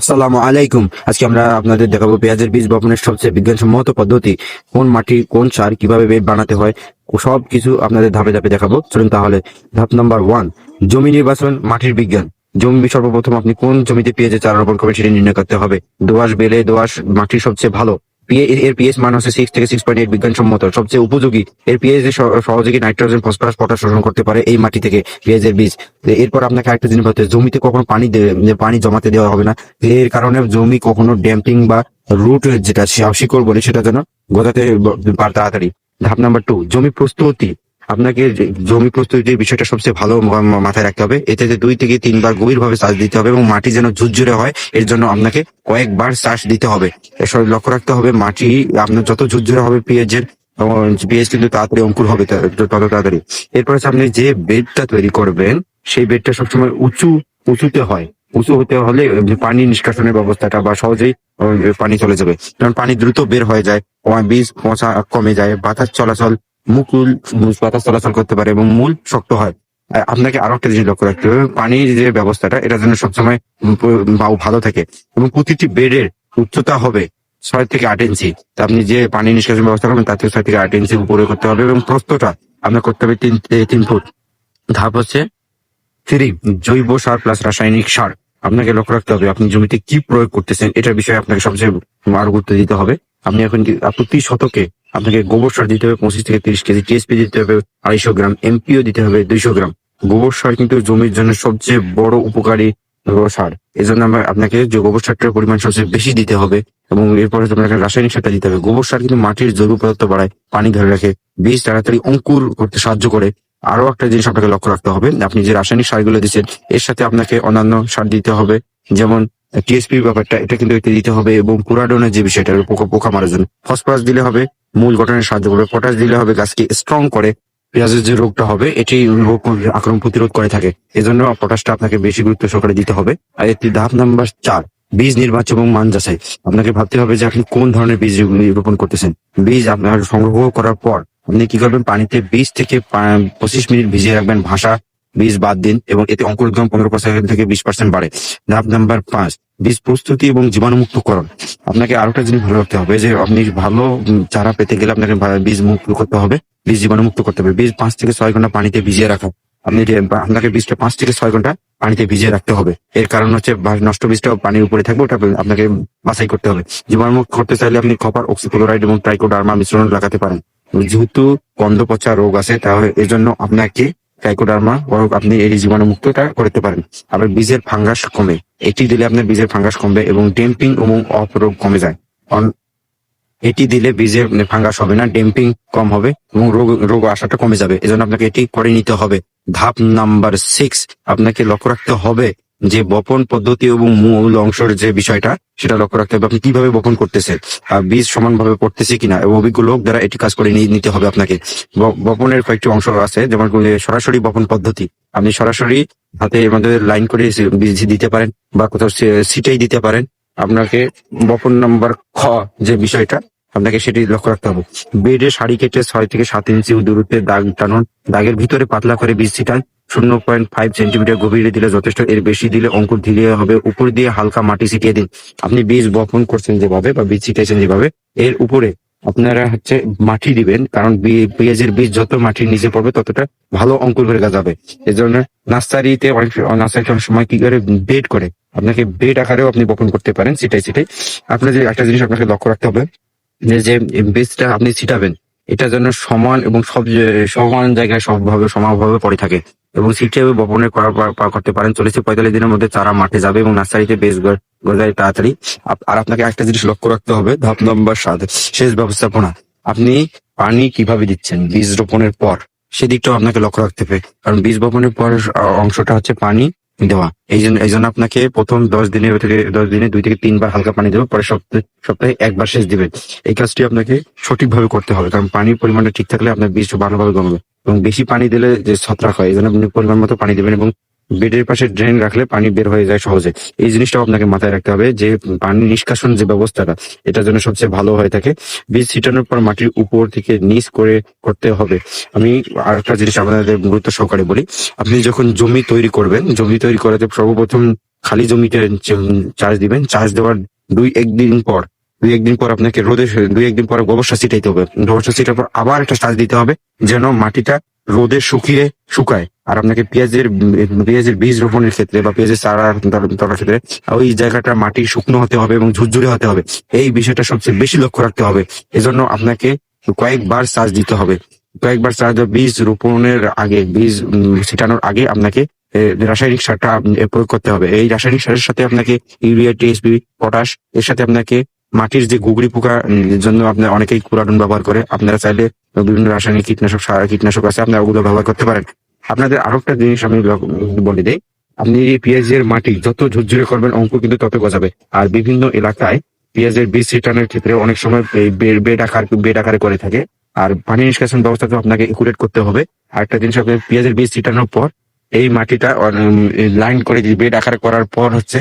আসসালামু আলাইকুম। আজকে আমরা আপনাদের দেখাবো পেঁয়াজের বীজ বপনের সবচেয়ে বিজ্ঞানসম্মত পদ্ধতি। কোন মাটি, কোন সার, কীভাবে বানাতে হয় সব কিছু আপনাদের ধাপে ধাপে দেখাবো। চলুন তাহলে, ধাপ নাম্বার ওয়ান জমি নির্বাচন, মাটির বিজ্ঞান। জমি সর্বপ্রথম আপনি কোন জমিতে পেঁয়াজের চারা রোপণ করবেন সেটি নির্ণয় করতে হবে। দোআঁশ বেলে দোআঁশ মাটি সবচেয়ে ভালো। এর পিএস মান হচ্ছে সিক্স থেকে সিক্স পয়েন্ট এইট বিজ্ঞানসম্মত। সবচেয়ে উপযোগী, এর পিএস সহযোগী নাইট্রোজেন, ফসফরাস, পটাশ শোষণ করতে পারে এই মাটি থেকে পিএস এর বীজ? এরপর আপনাকে আরেকটা জিনিস হচ্ছে জমিতে কখনো পানি পানি জমাতে দেওয়া হবে না। এর কারণে জমি কখনো ড্যাম্পিং বা রুট যেটা শিকড় বলে সেটা যেন গোজাতে তাড়াতাড়ি। ধাপ নাম্বার টু জমি প্রস্তুতি। আপনাকে জমি প্রস্তুতির বিষয়টা সবচেয়ে ভালো মাথায় রাখতে হবে, এতে দুই থেকে তিনবার গভীরভাবে চাষ দিতে হবে এবং মাটি যেন ঝুরঝুরে হয়, এর জন্য আপনাকে কয়েকবার চাষ দিতে হবে। এসব লক্ষ্য রাখতে হবে, মাটি আপনার যত ঝুরঝুরে হবে পেঁয়াজের পেঁয়াজ কিন্তু তাড়াতাড়ি অঙ্কুর হবে তত তাড়াতাড়ি। এরপরে আপনি যে বেডটা তৈরি করবেন, সেই বেডটা সবসময় উঁচু, উঁচুতে হয়। উঁচু হতে হলে পানি নিষ্কাশনের ব্যবস্থাটা বা সহজেই পানি চলে যাবে। কারণ পানি দ্রুত বের হয়ে যায় বীজ পচা কমে যায়, বাতাস চলাচল মুকুল বাতাস চলাচল করতে পারে এবং মূল শক্ত হয়। আপনাকে আরও একটা জিনিস লক্ষ্য রাখতে হবে। পানির যে ব্যবস্থাটা, এটা যেন সবসময় ভালো থাকে এবং প্রতিটি বেডের উচ্চতা হবে ছয় থেকে আট ইঞ্চি। আপনি যে পানি নিষ্কাশন ব্যবস্থা করবেন তাতে ছয় থেকে আট ইঞ্চি উপরে করতে হবে এবং প্রস্তটা আপনার করতে হবে তিন তিন ফুট। ধাপ হচ্ছে থ্রি জৈব সার প্লাস রাসায়নিক সার। আপনাকে লক্ষ্য রাখতে হবে আপনি জমিতে কি প্রয়োগ করতেছেন, এটার বিষয়ে আপনাকে সবচেয়ে আরও গুরুত্ব দিতে হবে। আপনি এখন প্রতি শতকে আপনাকে গোবর সার দিতে হবে, পঁচিশ থেকে তিরিশ কেজি টিএসপি দিতে হবে, আড়াইশো গ্রাম এমপিও দিতে হবে, দুইশো গ্রাম। গোবর সার কিন্তু জমির জন্য সবচেয়ে বড় উপকারী সার। এই জন্য আমরা আপনাকে যে গোবর সারটার পরিমাণ সবচেয়ে বেশি দিতে হবে এবং এরপরে আপনাকে রাসায়নিক সারটা দিতে হবে। গোবর সার কিন্তু মাটির জৈব পদার্থ বাড়ায়, পানি ধরে রাখে বীজ তাড়াতাড়ি অঙ্কুর করতে সাহায্য করে। আরও একটা জিনিস আপনাকে লক্ষ্য রাখতে হবে, আপনি যে রাসায়নিক সারগুলো দিচ্ছেন, এর সাথে আপনাকে অন্যান্য সার দিতে হবে। যেমন টিএসপি ব্যাপারটা, এটা কিন্তু এতে দিতে হবে এবং পুরাডনের যে বিষয়টা পোকা পোকা মারার জন্য। ফসফরাস দিলে হবে মূল গঠনের সাহায্য করবে। পটাশ দিলে হবে গাছকে স্ট্রং করে, পেঁয়াজের যে রোগটা হবে এটি রোগ আক্রমণ প্রতিরোধ করে থাকে। এজন্য পটাশটা আপনাকে বেশি গুরুত্ব সহকারে দিতে হবে। আর একটি ধাপ নাম্বার চার, বীজ নির্বাচন এবং মান যাচাই। আপনাকে ভাবতে হবে যে আপনি কোন ধরনের বীজ রোপণ করতেছেন। বীজ আপনার সংগ্রহ করার পর আপনি কি করবেন? পানিতে বীজ থেকে পঁচিশ মিনিট ভিজিয়ে রাখবেন। ভাষা, বীজ বাদ দিন এবং এতে অঙ্কুরোদ্গম পনেরো পার্সেন্ট থেকে বিশ পার্সেন্ট বাড়ে। ধাপ নাম্বার পাঁচ বীজ প্রস্তুতি এবং জীবাণুমুক্তকরণ। আপনাকে আরও একটা জিনিস ভালো রাখতে হবে যে, আপনি ভালো চারা পেতে গেলে আপনাকে বীজ মুক্ত করতে হবে, বীজ জীবাণুমুক্ত করতে হবে। বীজ পাঁচ থেকে ছয় ঘণ্টা পানিতে ভিজিয়ে রাখা। আপনি যে আপনাকে বীজটা পাঁচ থেকে ছয় ঘণ্টা পানিতে ভিজিয়ে রাখতে হবে। এর কারণ হচ্ছে নষ্ট বীজটা পানির উপরে থাকবে, ওটা আপনাকে বাছাই করতে হবে। জীবাণুমুক্ত করতে চাইলে আপনি কপার অক্সিক্লোরাইড এবং ট্রাইকোডার্মা মিশ্রণ লাগাতে পারেন। যেহেতু গন্ধ পচা রোগ আছে, তাহলে এজন্য আপনাকে ট্রাইকোডার্মা ও আপনি এই জীবাণুমুক্তটা করতে পারেন। আবার বীজের ফাঙ্গাস কমে। এটি দিলে আপনার বীজের ফাঙ্গাস কমবে এবং ডেম্পিং এবং অফ রোগ কমে যায়। এটি দিলে বীজের ফাঙ্গাস হবে না, ডেম্পিং কম হবে এবং রোগ রোগ আসাটা কমে যাবে। এজন্য আপনাকে এটি করে নিতে হবে। ধাপ নাম্বার সিক্স আপনাকে লক্ষ্য রাখতে হবে যে বপন পদ্ধতি এবং মূল অংশের যে বিষয়টা, সেটা লক্ষ্য রাখতে হবে। আপনি কীভাবে বপন করতেছেন? আর বীজ সমানভাবে পড়তেছে কিনা? এবং অভিজ্ঞ লোক দ্বারা এটি কাজ করে নিতে হবে আপনাকে। বপনের কয়েকটি অংশ আছে, যেমন সরাসরি বপন পদ্ধতি। আপনি সরাসরি হাতে মধ্যে লাইন করে বীজ দিতে পারেন বা কোথাও সিটেই দিতে পারেন। আপনাকে বপন নাম্বার খ যে বিষয়টা, আপনাকে সেটি লক্ষ্য রাখতে হবে। বেডে শাড়ি কেটে ছয় থেকে সাত ইঞ্চি দূরত্বে দাগ টানুন। দাগের ভিতরে পাতলা করে বীজ ছিটান। শূন্য পয়েন্ট ফাইভ সেন্টিমিটার গভীরে দিলে যথেষ্ট, এর বেশি দিলে অঙ্কুর ধীরে হবে, উপর দিয়ে হালকা মাটি ছিটিয়ে দিন। আপনি বীজ বপন করছেন যেভাবে বা বীজ ছিটাইছেন যেভাবে, এর উপরে আপনারা হচ্ছে মাটি দিবেন, কারণ পেঁয়াজের বীজ যত মাটির নিচে পড়বে ততটা ভালো অঙ্কুর বের যাবে। এই জন্য নার্সারিতে অনেক নার্সারিতে অনেক সময় কি করে, বেড করে। আপনাকে বেড আকারেও আপনি বপন করতে পারেন সেটাই সেটাই আপনার যে একটা জিনিস আপনাকে লক্ষ্য রাখতে হবে, যে বীজটা আপনি ছিটাবেন, এটা যেন সমান এবং সব সমান জায়গায় সবভাবে, সমানভাবে পড়ে থাকে। এবং সিটে বপনে করতে পারেন। চল্লিশ পঁয়তাল্লিশ দিনের মধ্যে চারা মাঠে যাবে এবং নার্সারিতে বেশ গজায় তাড়াতাড়ি। আর আপনাকে একটা জিনিস লক্ষ্য রাখতে হবে, ধাপ নম্বর সাত, সেচ ব্যবস্থাপনা। আপনি পানি কীভাবে দিচ্ছেন বীজ রোপণের পর? সেদিকটাও আপনাকে লক্ষ্য রাখতে হবে। কারণ বীজ বপনের পর অংশটা হচ্ছে পানি। দেওয়া। এই জন্য এই জন্য আপনাকে প্রথম দশ দিনের থেকে দশ দিনে দুই থেকে তিনবার হালকা পানি দেবে পরে সপ্তাহে সপ্তাহে একবার সেচ দিবে এই কাজটি আপনাকে সঠিকভাবে করতে হবে, কারণ পানির পরিমাণটা ঠিক থাকলে আপনার বীজ ভালোভাবে কমবে এবং বেশি পানি দিলে যে ছত্রাক হয়, এই জন্য আপনি পরিমাণ মতো পানি দেবেন এবং বেডের পাশে ড্রেন রাখলে পানি বের হয়ে যায় সহজে। এই জিনিসটাও আপনাকে মাথায় রাখতে হবে যে পানি নিষ্কাশন যে ব্যবস্থাটা, এটা যেন সবচেয়ে ভালো হয়ে থাকে। বীজ ছিটানোর পর মাটির উপর থেকে নিচ করে করতে হবে। আমি আরেকটা জিনিস আপনাদের গুরুত্ব সহকারে বলি। আপনি যখন জমি তৈরি করবেন, জমি তৈরি করাতে সর্বপ্রথম খালি জমিতে চার্জ দিবেন। চার্জ দেওয়ার দুই একদিন পর, দুই একদিন পর আপনাকে রোদে দুই একদিন পর গোবর সার ছিটাইতে হবে। গোবর সার ছিটার পর আবার একটা চার্জ দিতে হবে, যেন মাটিটা রোদে শুকিয়ে শুকায়। আর আপনাকে পেঁয়াজের পেঁয়াজের বীজ রোপণের ক্ষেত্রে বা পেঁয়াজের চারা তোলার ক্ষেত্রে ওই জায়গাটা মাটি শুকনো হতে হবে এবং ঝুরঝুরে হতে হবে। এই বিষয়টা সবচেয়ে বেশি লক্ষ্য রাখতে হবে। এজন্য আপনাকে কয়েকবার চার্জ দিতে হবে। কয়েকবার চার্জ বীজ রোপণের আগে, বীজ ছিটানোর আগে আপনাকে রাসায়নিক সারটা প্রয়োগ করতে হবে। এই রাসায়নিক সারের সাথে আপনাকে ইউরিয়া, টিএসপি, পটাশ, এর সাথে আপনাকে মাটির যে গুগড়ি পোকা জন্য আপনার অনেকেই কুরাডুন ব্যবহার করে। আপনারা চাইলে বিভিন্ন রাসায়নিক কীটনাশক, সার কীটনাশক আছে, আপনারা ওগুলো ব্যবহার করতে পারেন। আপনাদের আরও একটা জিনিস আমি বলে দিই। আপনি এই পেঁয়াজের মাটি যত ঝুরঝুরে করবেন, অঙ্ক কিন্তু তত গজাবে। আর বিভিন্ন এলাকায় পেঁয়াজের বীজ রিটার্নের ক্ষেত্রে অনেক সময় বেড আকার বেড আকারে করে থাকে। আর পানি নিষ্কাশন ব্যবস্থা তো আপনাকে একুরেট করতে হবে। আর একটা জিনিস আপনাকে পেঁয়াজের বীজ ছিটানোর পর, এই মাটিটা লাইন করে বেড আকারে করার পর হচ্ছে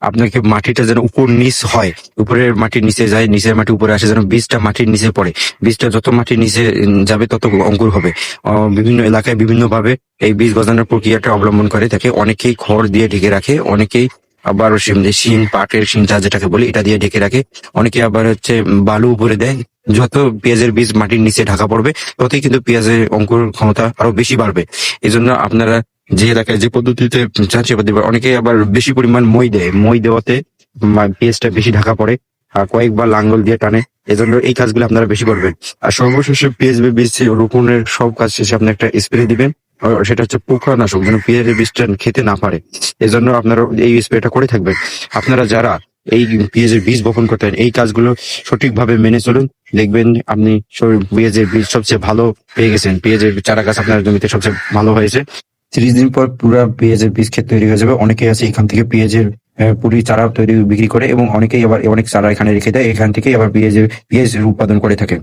আপনাকে মাটিটা যেন উপর নিচ হয়, উপরের মাটির নিচে যায়, নিচের মাটি উপরে আসে, যেন বীজটা মাটির নিচে পড়ে। বীজটা যত মাটির নিচে যাবে, তত অঙ্কুর হবে। বিভিন্ন এলাকায় বিভিন্ন ভাবে এই বীজ গজানোর প্রক্রিয়াটা অবলম্বন করে থাকে অনেকেই খড় দিয়ে ঢেকে রাখে, অনেকেই আবার শিম- পাটের শিনটা যেটাকে বলি, এটা দিয়ে ঢেকে রাখে। অনেকে আবার হচ্ছে বালু উপরে দেয়। যত পেঁয়াজের বীজ মাটির নিচে ঢাকা পড়বে, ততই কিন্তু পেঁয়াজের অঙ্কুর ক্ষমতা আরও বেশি বাড়বে। এই আপনারা যে এলাকায় যে পদ্ধতিতে চাষি পদ্ধতি অনেকে আবার বেশি পরিমাণ মই দেয়। মই দেওয়াতে পেঁয়াজটা বেশি ঢাকা পড়ে আর কয়েকবার লাঙ্গল দিয়ে টানে। এজন্য এই কাজগুলো আপনারা বেশি করবেন। আর সর্বশেষে পেঁয়াজ বীজ রোপণের সব কাজ শেষে আপনি একটা স্প্রে দিবেন। সেটা হচ্ছে পোকানাশক, যেন পেঁয়াজের বীজটা খেতে না পারে। এজন্য আপনারা এই স্প্রেটা করে থাকবেন। আপনারা যারা এই পেঁয়াজের বীজ বপন করতেন এই কাজগুলো সঠিকভাবে মেনে চলুন। দেখবেন আপনি পেঁয়াজের বীজ সবচেয়ে ভালো পেয়ে গেছেন। পেঁয়াজের চারা গাছ আপনার জমিতে সবচেয়ে ভালো হয়েছে। তিরিশ দিন পর পুরা পেঁয়াজের বীজ ক্ষেত তৈরি হয়ে যাবে। অনেকে আছে এখান থেকে পেঁয়াজের পুরি চারা তৈরি, বিক্রি করে এবং অনেকেই আবার, অনেক চারা এখানে রেখে দেয়। এখান থেকে আবার পেঁয়াজের, পেঁয়াজ উৎপাদন করে থাকে।